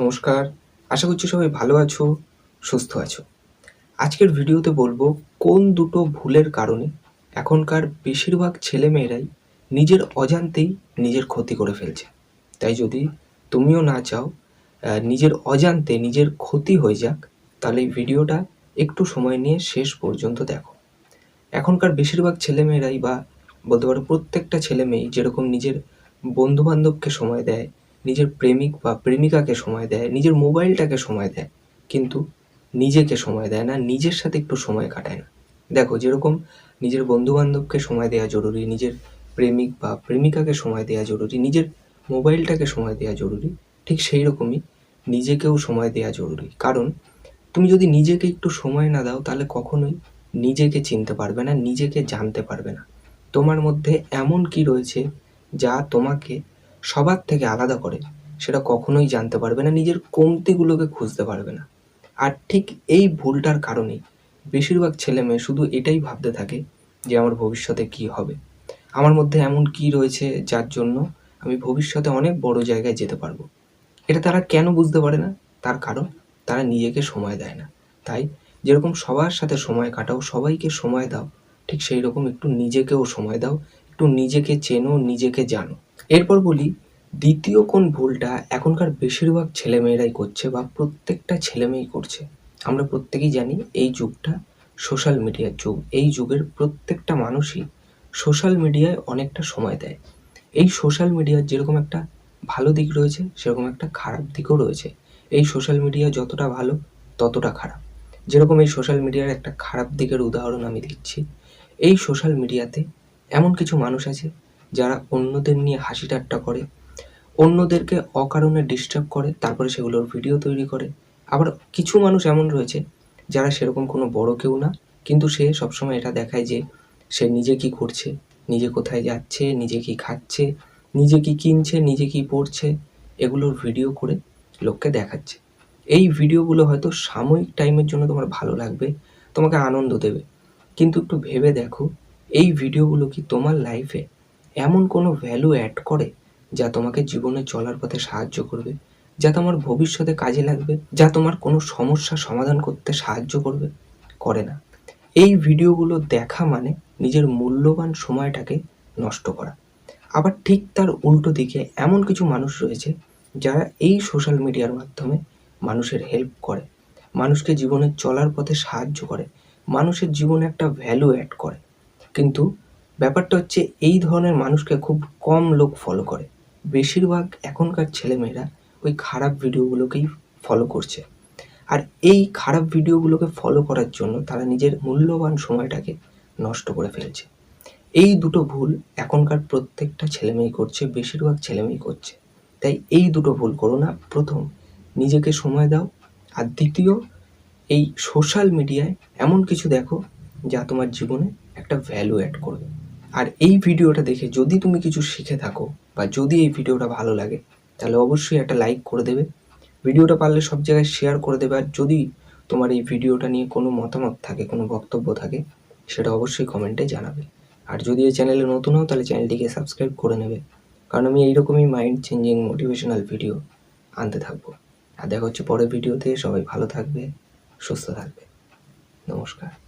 নমস্কার। আশা করছি সবাই ভালো আছো, সুস্থ আছো। আজকের ভিডিওতে বলব কোন দুটো ভুলের কারণে এখনকার বেশিরভাগ ছেলেমেয়েরাই নিজের অজান্তেই নিজের ক্ষতি করে ফেলছে। তাই যদি তুমিও না চাও নিজের অজান্তে নিজের ক্ষতি হয়ে যাক, তাহলে এই ভিডিওটা একটু সময় নিয়ে শেষ পর্যন্ত দেখো। এখনকার বেশিরভাগ ছেলেমেয়েরাই বা বলতে পারো প্রত্যেকটা ছেলে মেয়ে যেরকম নিজের বন্ধু বান্ধবকে সময় দেয় নিজের প্রেমিক বা প্রেমিকাকে সময় দেয়, নিজের মোবাইলটাকে সময় দেয়, কিন্তু নিজেকে সময় দেয় না, নিজের সাথে একটু সময় কাটায় না। দেখো, যেরকম নিজের বন্ধু বান্ধবকে সময় দেওয়া জরুরি, নিজের প্রেমিক বা প্রেমিকাকে সময় দেওয়া জরুরি, নিজের মোবাইলটাকে সময় দেওয়া জরুরি, ঠিক সেই রকমই নিজেকেও সময় দেওয়া জরুরি। কারণ তুমি যদি নিজেকে একটু সময় না দাও, তাহলে কখনোই নিজেকে চিনতে পারবে না, নিজেকে জানতে পারবে না। তোমার মধ্যে এমন কি রয়েছে যা তোমাকে সবার থেকে আলাদা করে, সেটা কখনোই জানতে পারবে না, নিজের কমতিগুলোকে খুঁজতে পারবে না। আর ঠিক এই ভুলটার কারণেই বেশিরভাগ ছেলে মেয়ে শুধু এটাই ভাবতে থাকে যে আমার ভবিষ্যতে কি হবে। আমার মধ্যে এমন কি রয়েছে যার জন্য আমি ভবিষ্যতে অনেক বড় জায়গায় যেতে পারব? এটা তারা কেন বুঝতে পারে না? তার কারণ, তারা নিজেকে সময় দেয় না। তাই যেরকম সবার সাথে সময় কাটাও, সবাইকে সময় দাও, ঠিক সেই রকম একটু নিজেকেও সময় দাও, একটু নিজেকে চেনো, নিজেকে জানো। এরপর বলি, দ্বিতীয় কোন ভুলটা এখনকার বেশিরভাগ ছেলেমেয়েরাই করছে বা প্রত্যেকটা ছেলেমেয়েই করছে? আমরা প্রত্যেকেই জানি এই যুগটা সোশ্যাল মিডিয়ার যুগ। এই যুগের প্রত্যেকটা মানুষই সোশ্যাল মিডিয়ায় অনেকটা সময় দেয়। এই সোশ্যাল মিডিয়ার যেরকম একটা ভালো দিক রয়েছে, সেরকম একটা খারাপ দিকও রয়েছে। এই সোশ্যাল মিডিয়া যতটা ভালো, ততটা খারাপ। যেরকম এই সোশ্যাল মিডিয়ার একটা খারাপ দিকের উদাহরণ আমি দিচ্ছি, এই সোশ্যাল মিডিয়াতে এমন কিছু মানুষ আছে যারা অন্যদের নিয়ে হাসি ঠাট্টা করে, অন্যদেরকে অকারণে ডিস্টার্ব করে, তারপরে সেগুলোর ভিডিও তৈরি করে। আবার কিছু মানুষ এমন রয়েছে যারা সেরকম কোনো বড় কেউ না, কিন্তু সে সবসময় এটা দেখায় যে সে নিজে কি করছে নিজে কোথায় যাচ্ছে, নিজে কি খাচ্ছে, নিজে কি কিনছে, নিজে কি পড়ছে এগুলোর ভিডিও করে লোককে দেখাচ্ছে। এই ভিডিওগুলো হয়তো সাময়িক টাইমের জন্য তোমার ভালো লাগবে, তোমাকে আনন্দ দেবে। কিন্তু একটু ভেবে দেখো, এই ভিডিওগুলো কি তোমার লাইফে এমন কোনো ভ্যালু অ্যাড করে যা তোমাকে জীবনে চলার পথে সাহায্য করবে, যা তোমার ভবিষ্যতে কাজে লাগবে, যা তোমার কোনো সমস্যা সমাধান করতে সাহায্য করবে? করে না। এই ভিডিওগুলো দেখা মানে নিজের মূল্যবান সময়টাকে নষ্ট করা। আবার ঠিক তার উল্টো দিকে এমন কিছু মানুষ রয়েছে যারা এই সোশ্যাল মিডিয়ার মাধ্যমে মানুষের হেল্প করে, মানুষকে জীবনে চলার পথে সাহায্য করে, মানুষের জীবনে একটা ভ্যালু অ্যাড করে। কিন্তু ব্যাপারটা হচ্ছে এই ধরনের মানুষকে খুব কম লোক ফলো করে। বেশিরভাগ এখনকার ছেলেমেয়েরা ওই খারাপ ভিডিওগুলোকেই ফলো করছে। আর এই খারাপ ভিডিওগুলোকে ফলো করার জন্য তারা নিজের মূল্যবান সময়টাকে নষ্ট করে ফেলছে। এই দুটো ভুল এখনকার প্রত্যেকটা ছেলেমেয়ে করছে, বেশিরভাগ ছেলেমেয়ে করছে। তাই এই দুটো ভুল করো না। প্রথম, নিজেকে সময় দাও। আর দ্বিতীয়, এই সোশ্যাল মিডিয়ায় এমন কিছু দেখো যা তোমার জীবনে একটা ভ্যালু অ্যাড করবে। আর এই ভিডিওটা দেখে যদি তুমি কিছু শিখে থাকো বা যদি এই ভিডিওটা ভালো লাগে, তাহলে অবশ্যই একটা লাইক করে দেবে। ভিডিওটা পারলে সব জায়গায় শেয়ার করে দেবে। আর যদি তোমার এই ভিডিওটা নিয়ে কোনো মতামত থাকে, কোনো বক্তব্য থাকে, সেটা অবশ্যই কমেন্টে জানাবে। আর যদি এই চ্যানেলে নতুন হও, তাহলে চ্যানেলটিকে সাবস্ক্রাইব করে নেবে। কারণ আমি এইরকমই মাইন্ড চেঞ্জিং মোটিভেশনাল ভিডিও আনতে থাকব। আর দেখা হচ্ছে পরের ভিডিওতে সবাই ভালো থাকবে, সুস্থ থাকবে। নমস্কার।